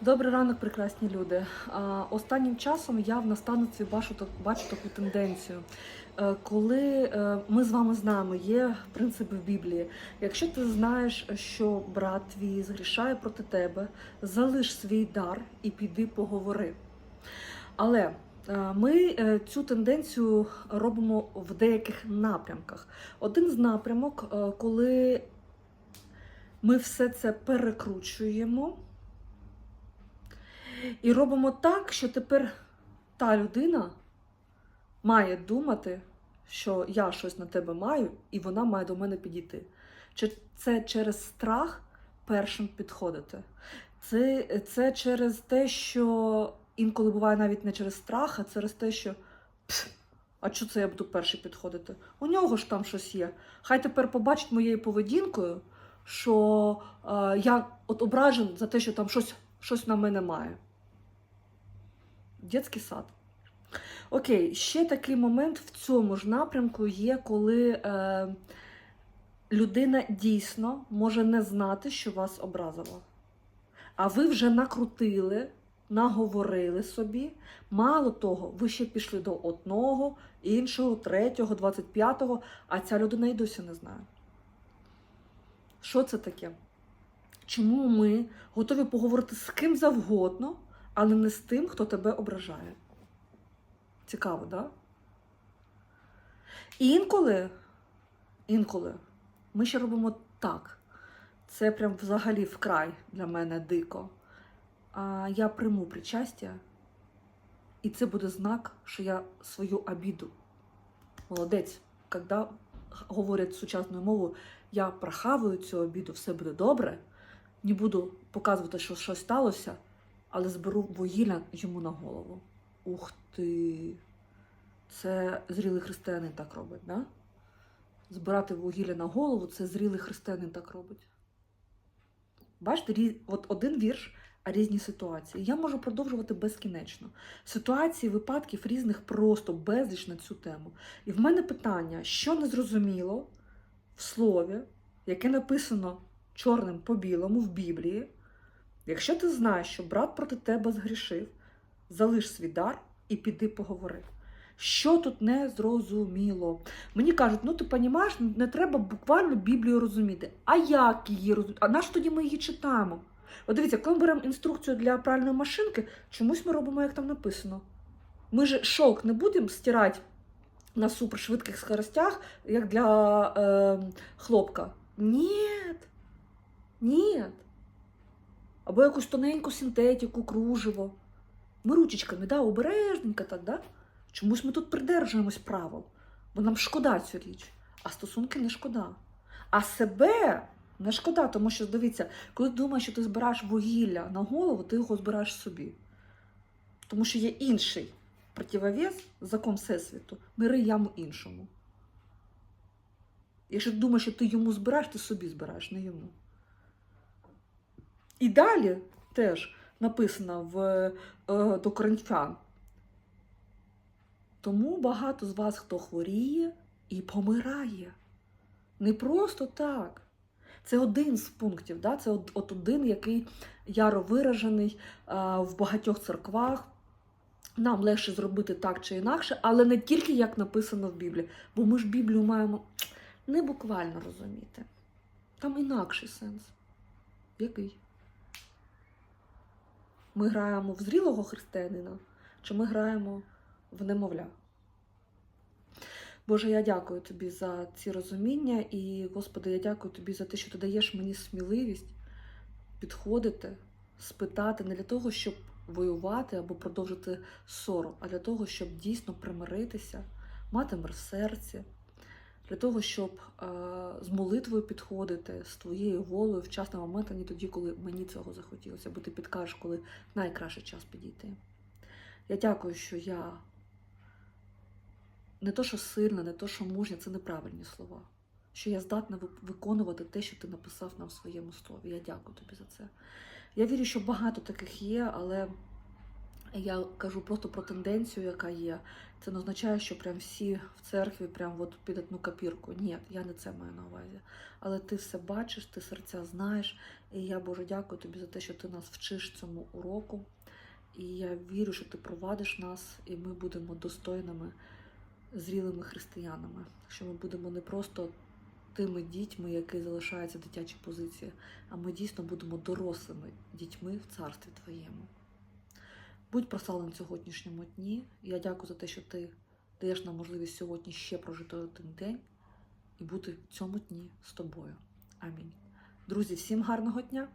Добрий ранок, прекрасні люди. Останнім часом я в наставництві бачу, бачу таку тенденцію. Е, Коли е, ми з вами знаємо, є принципи в Біблії. Якщо ти знаєш, що брат твій згрішає проти тебе, залиш свій дар і піди поговори. Але е, ми цю тенденцію робимо в деяких напрямках. Один з напрямок, коли ми все це перекручуємо. І робимо так, що тепер та людина має думати, що я щось на тебе маю, і вона має до мене підійти. Чи це через страх першим підходити? Це, це через те, що інколи буває навіть не через страх, а через те, що а що це я буду перший підходити? У нього ж там щось є. Хай тепер побачить моєю поведінкою, що е, я от ображен за те, що там щось, щось на мене має. Дітський сад. Окей, ще такий момент в цьому ж напрямку є, коли е, людина дійсно може не знати, що вас образила. А ви вже накрутили, наговорили собі. Мало того, ви ще пішли до одного, іншого, третього, двадцять п'ятого, а ця людина і досі не знає. Що це таке? Чому ми готові поговорити з ким завгодно, але не з тим, хто тебе ображає? Цікаво, так? Да? Інколи, інколи ми ще робимо так. Це прям взагалі вкрай для мене дико. А я прийму причастя, і це буде знак, що я свою обіду. Молодець, коли говорять сучасною мовою, я прохаваю цю обіду, все буде добре. Не буду показувати, що щось сталося, але зберу вугілля йому на голову. Ух ти! Це зрілий християнин так робить, да? Збирати вугілля на голову це зрілий християнин так робить. Бачите, от один вірш, а різні ситуації. Я можу продовжувати безкінечно. Ситуацій, випадків різних просто безліч на цю тему. І в мене питання, що незрозуміло в слові, яке написано чорним по білому в Біблії, якщо ти знаєш, що брат проти тебе згрішив, залиш свій дар і піди поговори. Що тут не зрозуміло? Мені кажуть, ну ти розумієш, не треба буквально Біблію розуміти. А як її розуміти? А нащо тоді ми її читаємо? От дивіться, коли ми беремо інструкцію для пральної машинки, чомусь ми робимо, як там написано. Ми ж шовк не будемо стирати на супершвидких скоростях, як для е, хлопка. Ні. Ні. Або якусь тоненьку синтетику, кружево. Ми ручечками, да, обережненько так, да? Чомусь ми тут придержуємось правил, бо нам шкода цю річ, а стосунки не шкода. А себе не шкода, тому що, дивіться, коли ти думаєш, що ти збираєш вугілля на голову, ти його збираєш собі. Тому що є інший противовес, закон Всесвіту, рий яму іншому. Якщо ти думаєш, що ти йому збираєш, ти собі збираєш, не йому. І далі теж написано в, е, до Коринфян. Тому багато з вас, хто хворіє і помирає. Не просто так. Це один з пунктів, да? це от, от один, який яро виражений а, в багатьох церквах. Нам легше зробити так чи інакше, але не тільки як написано в Біблії, бо ми ж Біблію маємо не буквально розуміти. Там інакший сенс. Який? Ми граємо в зрілого християнина, чи ми граємо в немовля? Боже, я дякую тобі за ці розуміння, і, Господи, я дякую тобі за те, що ти даєш мені сміливість підходити, спитати не для того, щоб воювати або продовжити ссору, а для того, щоб дійсно примиритися, мати мир в серці, для того, щоб е, з молитвою підходити, з твоєю волею в час момент, а не тоді, коли мені цього захотілося, бо ти підкажеш, коли найкращий час підійти. Я дякую, що я не то, що сильна, не то, що мужня, це неправильні слова. Що я здатна ви- виконувати те, що ти написав нам в своєму слові. Я дякую тобі за це. Я вірю, що багато таких є, але Я кажу просто про тенденцію, яка є. Це не означає, що прям всі в церкві прям от під одну копірку. Ні, я не це маю на увазі. Але ти все бачиш, ти серця знаєш. І я Боже дякую тобі за те, що ти нас вчиш цьому уроку. І я вірю, що ти провадиш нас, і ми будемо достойними, зрілими християнами. Що ми будемо не просто тими дітьми, які залишаються в дитячій позиції, а ми дійсно будемо дорослими дітьми в царстві твоєму. Будь прославлен сьогоднішньому дні. Я дякую за те, що ти даєш нам можливість сьогодні ще прожити один день і бути в цьому дні з тобою. Амінь. Друзі, всім гарного дня!